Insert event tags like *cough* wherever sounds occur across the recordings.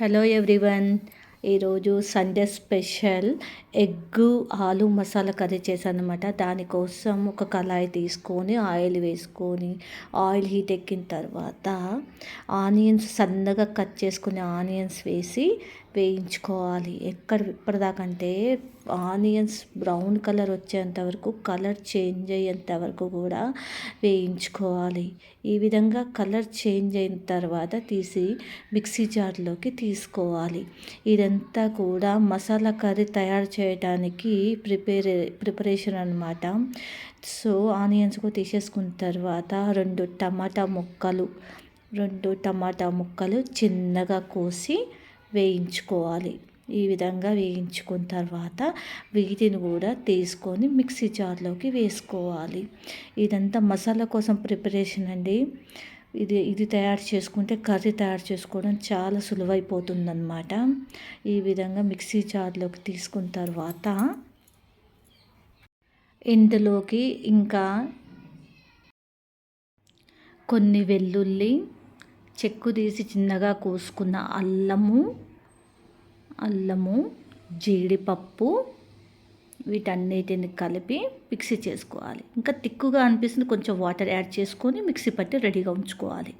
Hello everyone. ఈరోజు Sunday special egg aloo masala curry చేశాను అనమాట దానికోసం ఒక కళాయి తీసుకొని ఆయిల్ వేసుకొని ఆయిల్ హీట్ ఎక్కిన తర్వాత ఆనియన్స్ సన్నగా కట్ చేసుకుని ఆనియన్స్ వేసి వేయించుకోవాలి. ఎక్కడ ఇప్పటిదాకంటే ఆనియన్స్ బ్రౌన్ కలర్ వచ్చేంత వరకు కలర్ చేంజ్ అయ్యేంత వరకు కూడా వేయించుకోవాలి. ఈ విధంగా కలర్ చేంజ్ అయిన తర్వాత తీసి మిక్సీ జార్లోకి తీసుకోవాలి. ఇదంతా కూడా మసాలా కర్రీ తయారు చేయడానికి ప్రిపేర్ ప్రిపరేషన్ అనమాట సో ఆనియన్స్ కూడా తీసేసుకున్న తర్వాత రెండు టమాటా ముక్కలు రెండు టమాటా ముక్కలు చిన్నగా కోసి వేయించుకోవాలి. ఈ విధంగా వేయించుకున్న తర్వాత వీటిని కూడా తీసుకొని మిక్సీ జార్లోకి వేసుకోవాలి. ఇదంతా మసాలా కోసం ప్రిపరేషన్ అండి. ఇది ఇది తయారు చేసుకుంటే కర్రీ తయారు చేసుకోవడం చాలా సులువైపోతుందన్నమాట. ఈ విధంగా మిక్సీ జార్లోకి తీసుకున్న తర్వాత ఇందులోకి ఇంకా కొన్ని వెల్లుల్లి చెక్కు తీసి చిన్నగా కోసుకున్న అల్లము అల్లము జీడిపప్పు వీటన్నిటిని కలిపి మిక్సీ చేసుకోవాలి. ఇంకా తిక్కుగా అనిపిస్తుంది కొంచెం వాటర్ యాడ్ చేసుకొని మిక్సీ పట్టి రెడీగా ఉంచుకోవాలి.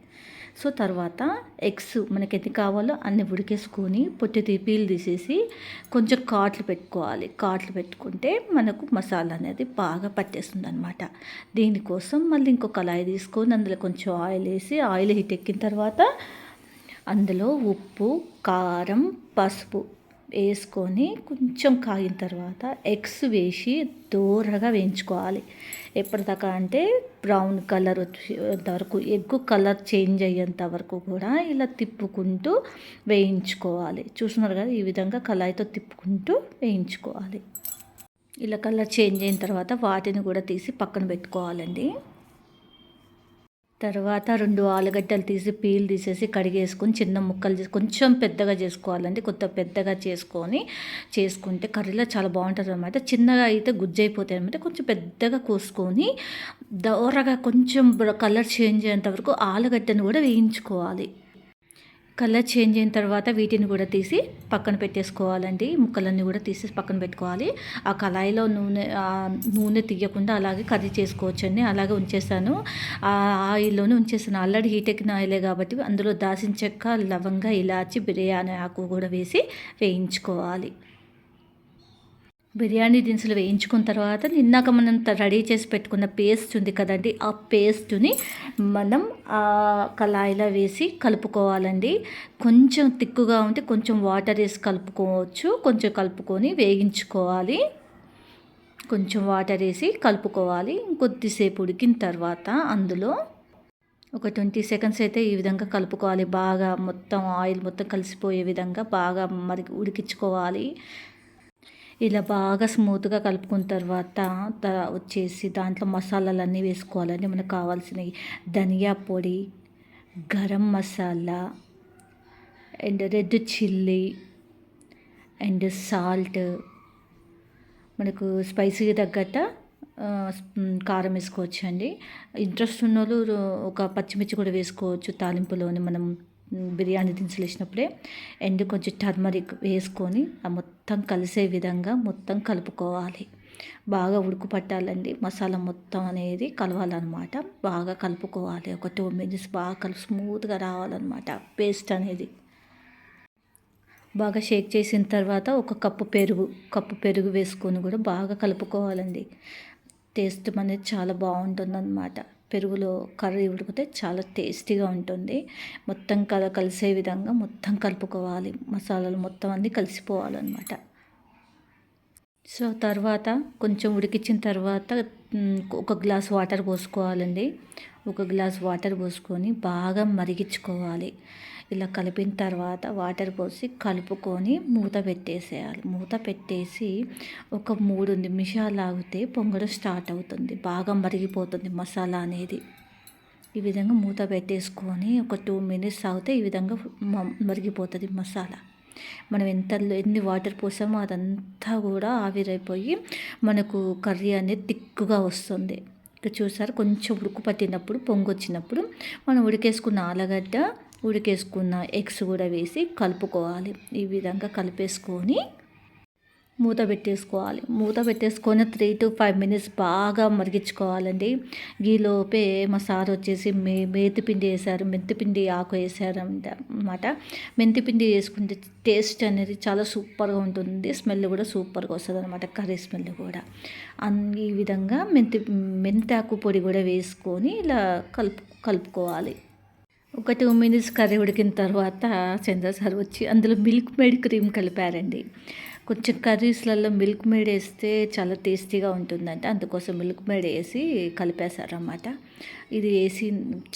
సో తర్వాత ఎగ్స్ మనకి ఎన్ని కావాలో అన్ని ఉడికేసుకొని పొట్టి తీపీలు తీసేసి కొంచెం కాట్లు పెట్టుకోవాలి. కాట్లు పెట్టుకుంటే మనకు మసాలా అనేది బాగా పట్టేస్తుంది అనమాట దీనికోసం మళ్ళీ ఇంకో కళాయి తీసుకొని అందులో కొంచెం ఆయిల్ వేసి ఆయిల్ హీట్ ఎక్కిన తర్వాత అందులో ఉప్పు కారం పసుపు వేసుకొని కొంచెం కాగిన తర్వాత ఎగ్స్ వేసి దూరగా వేయించుకోవాలి. ఎప్పటిదాకా అంటే బ్రౌన్ కలర్ వచ్చేంతవరకు ఎగ్ కలర్ చేంజ్ అయ్యేంత వరకు కూడా ఇలా తిప్పుకుంటూ వేయించుకోవాలి. చూస్తున్నారు కదా ఈ విధంగా కళాయితో తిప్పుకుంటూ వేయించుకోవాలి. ఇలా కలర్ చేంజ్ అయిన తర్వాత వాటిని కూడా తీసి పక్కన పెట్టుకోవాలండి. తర్వాత రెండు ఆలుగడ్డలు తీసి పీల్ తీసేసి కడిగేసుకొని చిన్న ముక్కలు చేసి కొంచెం పెద్దగా చేసుకోవాలండి. కొత్త పెద్దగా చేసుకొని చేసుకుంటే కర్రీలో చాలా బాగుంటుంది అనమాట చిన్నగా అయితే గుజ్జు అయిపోతాయి అనమాట కొంచెం పెద్దగా కోసుకొని దోరగా కొంచెం కలర్ చేంజ్ అయ్యేంత వరకు ఆలుగడ్డను కూడా వేయించుకోవాలి. కలర్ చేంజ్ అయిన తర్వాత వీటిని కూడా తీసి పక్కన పెట్టేసుకోవాలండి. ముక్కలన్నీ కూడా తీసి పక్కన పెట్టుకోవాలి. ఆ కళాయిలో నూనె నూనె తీయకుండా అలాగే కర్రీ చేసుకోవచ్చండి. అలాగే ఉంచేసాను. ఆ ఆయిల్లోనే ఉంచేసాను. ఆల్రెడీ హీట్ ఎక్కిన ఆయిలే కాబట్టి అందులో దాసిన చెక్క లవంగా ఇలాచి బిర్యానీ ఆకు కూడా వేసి వేయించుకోవాలి. బిర్యానీ దినుసులు వేయించుకున్న తర్వాత నిన్నాక మనం రెడీ చేసి పెట్టుకున్న పేస్ట్ ఉంది కదండి ఆ పేస్ట్ని మనం ఆ కళాయిలో వేసి కలుపుకోవాలండి. కొంచెం తిక్కుగా ఉంటే కొంచెం వాటర్ వేసి కలుపుకోవచ్చు. కొంచెం కలుపుకొని వేగించుకోవాలి కొంచెం వాటర్ వేసి కలుపుకోవాలి. కొద్దిసేపు ఉడికిన తర్వాత అందులో ఒక ట్వంటీ సెకండ్స్ అయితే ఈ విధంగా కలుపుకోవాలి. బాగా మొత్తం ఆయిల్ మొత్తం కలిసిపోయే విధంగా బాగా మరి ఉడికించుకోవాలి. ఇలా బాగా స్మూత్గా కలుపుకున్న తర్వాత వచ్చేసి దాంట్లో మసాలాలన్నీ వేసుకోవాలండి. మనకు కావాల్సినవి ధనియా పొడి garam masala and red chilli and salt. మనకు స్పైసీకి తగ్గట్ట కారం వేసుకోవచ్చు అండి ఇంట్రెస్ట్ ఉన్న వాళ్ళు ఒక పచ్చిమిర్చి కూడా వేసుకోవచ్చు. తాలింపులోని మనం బిర్యానీ దినుసులు వేసినప్పుడే ఎండు కొంచెం టర్మరిక్ వేసుకొని ఆ మొత్తం కలిసే విధంగా మొత్తం కలుపుకోవాలి. బాగా ఉడుకు పట్టాలండి మసాలా మొత్తం అనేది కలవాలన్నమాట. బాగా కలుపుకోవాలి. ఒక టూ మినిట్స్ బాగా కలుపు స్మూత్గా రావాలన్నమాట పేస్ట్ అనేది. బాగా షేక్ చేసిన తర్వాత ఒక కప్పు పెరుగు కప్పు పెరుగు వేసుకొని కూడా బాగా కలుపుకోవాలండి. టేస్ట్ అనేది చాలా బాగుంటుందన్నమాట. పెరుగులో కర్రీ ఉడికితే చాలా టేస్టీగా ఉంటుంది. మొత్తం కల కలిసే విధంగా మొత్తం కలుపుకోవాలి. మసాలాలు మొత్తం అన్నీ కలిసిపోవాలన్నమాట. సో తర్వాత కొంచెం ఉడికించిన తర్వాత ఒక గ్లాస్ వాటర్ పోసుకోవాలండి. ఒక గ్లాస్ వాటర్ పోసుకొని బాగా మరిగించుకోవాలి. ఇలా కలిపిన తర్వాత వాటర్ పోసి కలుపుకొని మూత పెట్టేసేయాలి. మూత పెట్టేసి ఒక మూడు నిమిషాలు ఆగితే పొంగడం స్టార్ట్ అవుతుంది. బాగా మరిగిపోతుంది మసాలా అనేది. ఈ విధంగా మూత పెట్టేసుకొని ఒక టూ మినిట్స్ ఆగితే ఈ విధంగా మరిగిపోతుంది మసాలా. మనం ఎంత ఎన్ని వాటర్ పోసామో అదంతా కూడా ఆవిరైపోయి మనకు కర్రీ అనేది తిక్కుగా వస్తుంది. ఇక చూసారు? కొంచెం ఉడుకు పట్టినప్పుడు పొంగు వచ్చినప్పుడు మనం ఉడికేసుకున్న ఆలగడ్డ ఉడికేసుకున్న ఎగ్స్ కూడా వేసి కలుపుకోవాలి. ఈ విధంగా కలిపేసుకొని మూత పెట్టేసుకోవాలి. మూత పెట్టేసుకొని త్రీ టు ఫైవ్ మినిట్స్ బాగా మరిగించుకోవాలండి. ఈలోపే మా సార్ వచ్చేసి మే మేతిపిండి వేశారు. మెంతిపిండి ఆకు వేసారు అన్నమాట. మెంతిపిండి వేసుకుంటే టేస్ట్ అనేది చాలా సూపర్గా ఉంటుంది. స్మెల్ కూడా సూపర్గా వస్తుంది అనమాట కర్రీ స్మెల్ కూడా. అన్ ఈ విధంగా మెంతి మెంతాకు పొడి కూడా వేసుకొని ఇలా కలుపు కలుపుకోవాలి. ఒక టూ మినిట్స్ కర్రీ ఉడికిన తర్వాత చంద్ర సార్ వచ్చి అందులో మిల్క్ మేడ్ క్రీమ్ కలిపారండి. కొంచెం కర్రీస్లలో మిల్క్ మేడ్ వేస్తే చాలా టేస్టీగా ఉంటుందంట. అందుకోసం మిల్క్ మేడ్ వేసి కలిపేశారన్నమాట. ఇది వేసి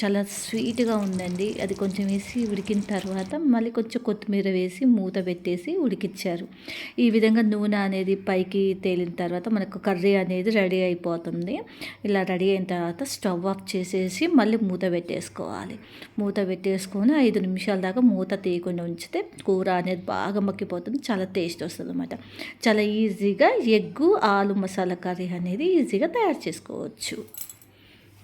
చాలా స్వీట్గా ఉందండి. అది కొంచెం వేసి ఉడికిన తర్వాత మళ్ళీ కొంచెం కొత్తిమీర వేసి మూత పెట్టేసి ఉడికిచ్చారు. ఈ విధంగా నూనె అనేది పైకి తేలిన తర్వాత మనకు కర్రీ అనేది రెడీ అయిపోతుంది. ఇలా రెడీ అయిన తర్వాత స్టవ్ ఆఫ్ చేసేసి మళ్ళీ మూత పెట్టేసుకోవాలి. మూత పెట్టేసుకొని ఐదు నిమిషాల దాకా మూత తీయకుండా ఉంచితే కూర అనేది బాగా మక్కిపోతుంది చాలా టేస్ట్ వస్తుంది అనమాట చాలా ఈజీగా ఎగ్గు ఆలు మసాలా కర్రీ అనేది ఈజీగా తయారు చేసుకోవచ్చు.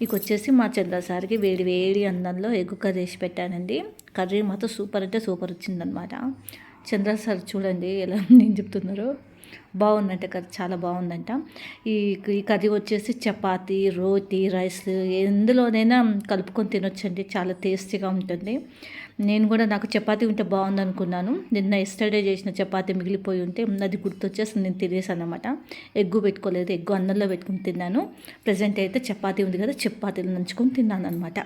ఇక వచ్చేసి మా చంద్రసారికి వేడి వేడి అందంలో ఎగ్గు కర్రీ వేసి పెట్టానండి. కర్రీ మాత్రం సూపర్ అంటే సూపర్ వచ్చిందనమాట చంద్రసారి చూడండి ఎలా *laughs* నేను చెప్తున్నారు. బాగుందంట కర్రీ చాలా బాగుందంట. ఈ ఈ కర్రీ వచ్చేసి చపాతి రోటీ రైస్ ఎందులోనైనా కలుపుకొని తినొచ్చండి చాలా టేస్టీగా ఉంటుంది. నేను కూడా నాకు చపాతి ఉంటే బాగుంది అనుకున్నాను నిన్న ఎస్టర్డే చేసిన చపాతి మిగిలిపోయి ఉంటే అది గుర్తొచ్చేసి నేను తినేసాను అనమాట ఎగ్గు పెట్టుకోలేదు ఎగ్గు అన్నంలో పెట్టుకుని తిన్నాను. ప్రజెంట్ అయితే చపాతి ఉంది కదా చపాతీలు నంచుకొని తిన్నాను అనమాట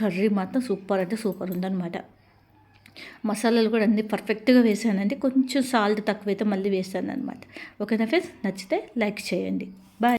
కర్రీ మాత్రం సూపర్ అంటే సూపర్ ఉందన్నమాట. మసాలాలు కూడా అన్నీ పర్ఫెక్ట్గా వేసానండి. కొంచెం సాల్ట్ తక్కువైతే మళ్ళీ వేసాను అనమాట ఓకేనా ఫ్రెండ్స్ నచ్చితే లైక్ చేయండి. బాయ్